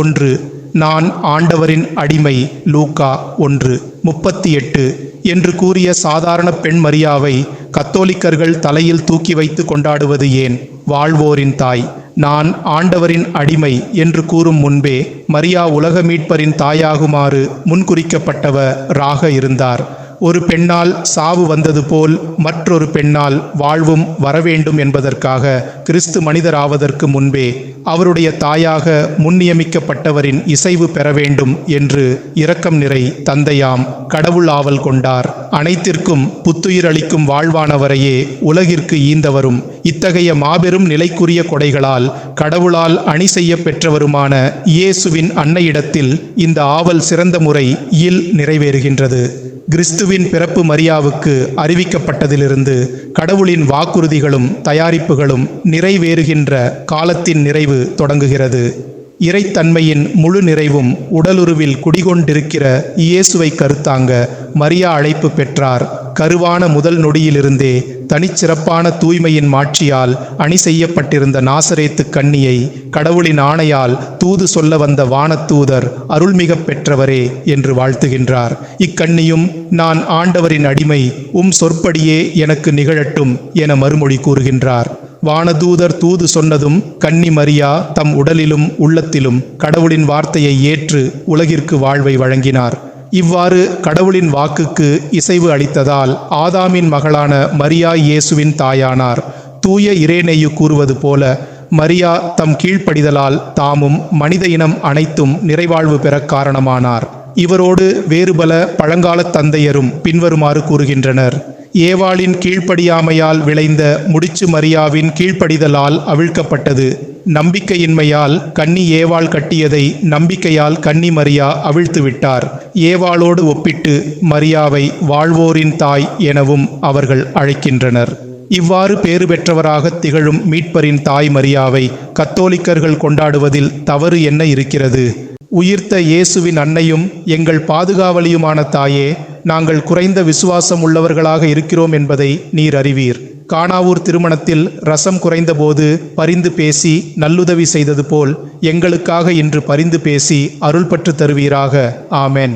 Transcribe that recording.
ஒன்று. நான் ஆண்டவரின் அடிமை. லூக்கா ஒன்று முப்பத்தி எட்டு என்று கூறிய சாதாரண பெண் மரியாவை கத்தோலிக்கர்கள் தலையில் தூக்கி வைத்து கொண்டாடுவது ஏன்? வாழ்வோரின் தாய். நான் ஆண்டவரின் அடிமை என்று கூறும் முன்பே மரியா உலக மீட்பரின் தாயாகுமாறு முன்குறிக்கப்பட்டவராக இருந்தார். ஒரு பெண்ணால் சாவு வந்தது போல் மற்றொரு பெண்ணால் வாழ்வும் வரவேண்டும் என்பதற்காக கிறிஸ்து மனிதராவதற்கு முன்பே அவருடைய தாயாக முன்னியமிக்கப்பட்டவரின் இசைவு பெற வேண்டும் என்று இரக்கம் நிறை தந்தையாம் கடவுள் ஆவல் கொண்டார். அனைத்திற்கும் புத்துயிர் அளிக்கும் வாழ்வானவரையே உலகிற்கு ஈந்தவரும் இத்தகைய மாபெரும் நிலைக்குரிய கொடைகளால் கடவுளால் அணி செய்ய பெற்றவருமான இயேசுவின் அன்னையிடத்தில் இந்த ஆவல் சிறந்த முறை இல் நிறைவேறுகின்றது. கிறிஸ்துவின் பிறப்பு மரியாவுக்கு அறிவிக்கப்பட்டதிலிருந்து கடவுளின் வாக்குறுதிகளும் தயாரிப்புகளும் நிறைவேறுகின்ற காலத்தின் நிறைவு தொடங்குகிறது. இறைத்தன்மையின் முழு நிறைவும் உடலுருவில் குடிகொண்டிருக்கிற இயேசுவை கருத்தாங்க மரியா அழைப்பு பெற்றார். கருவான முதல் நொடியிலிருந்தே தனிச்சிறப்பான தூய்மையின் மாட்சியால் அணி செய்யப்பட்டிருந்த நாசரேத்து கண்ணியை கடவுளின் ஆணையால் தூது சொல்ல வந்த வானத்தூதர் அருள்மிக பெற்றவரே என்று வாழ்த்துகின்றார். இக்கண்ணியும் நான் ஆண்டவரின் அடிமை உம் சொற்படியே எனக்கு நிகழட்டும் என மறுமொழி கூறுகின்றார். வானதூதர் தூது சொன்னதும் கன்னி மரியா தம் உடலிலும் உள்ளத்திலும் கடவுளின் வார்த்தையை ஏற்று உலகிற்கு வாழ்வை வழங்கினார். இவ்வாறு கடவுளின் வாக்குக்கு இசைவு அளித்ததால் ஆதாமின் மகளான மரியா இயேசுவின் தாயானார். தூய இரேனேயு கூறுவது போல மரியா தம் கீழ்ப்படிதலால் தாமும் மனித இனம் அனைத்தும் நிறைவாழ்வு பெற காரணமானார். இவரோடு வேறு பல பழங்கால தந்தையரும் பின்வருமாறு கூறுகின்றனர். ஏவாளின் கீழ்ப்படியாமையால் விளைந்த முடிச்சு மரியாவின் கீழ்ப்படிதலால் அவிழ்க்கப்பட்டது. நம்பிக்கையின்மையால் கன்னி ஏவாள் கட்டியதை நம்பிக்கையால் கன்னி மரியா அவிழ்த்து விட்டார் ஏவாளோடு ஒப்பிட்டு மரியாவை வாழ்வோரின் தாய் எனவும் அவர்கள் அழைக்கின்றனர். இவ்வாறு பேறு பெற்றவராக திகழும் மீட்பரின் தாய் மரியாவை கத்தோலிக்கர்கள் கொண்டாடுவதில் தவறு என்ன இருக்கிறது? உயிர்த்த இயேசுவின் அன்னையும் எங்கள் பாதுகாவலியுமான தாயே நாங்கள் குறைந்த விசுவாசம் உள்ளவர்களாக இருக்கிறோம் என்பதை நீர் அறிவீர். காணாவூர் திருமணத்தில் ரசம் குறைந்தபோது பரிந்து பேசி நல்லுதவி செய்தது போல் எங்களுக்காக இன்று பரிந்து பேசி அருள்பற்று தருவீராக. ஆமேன்.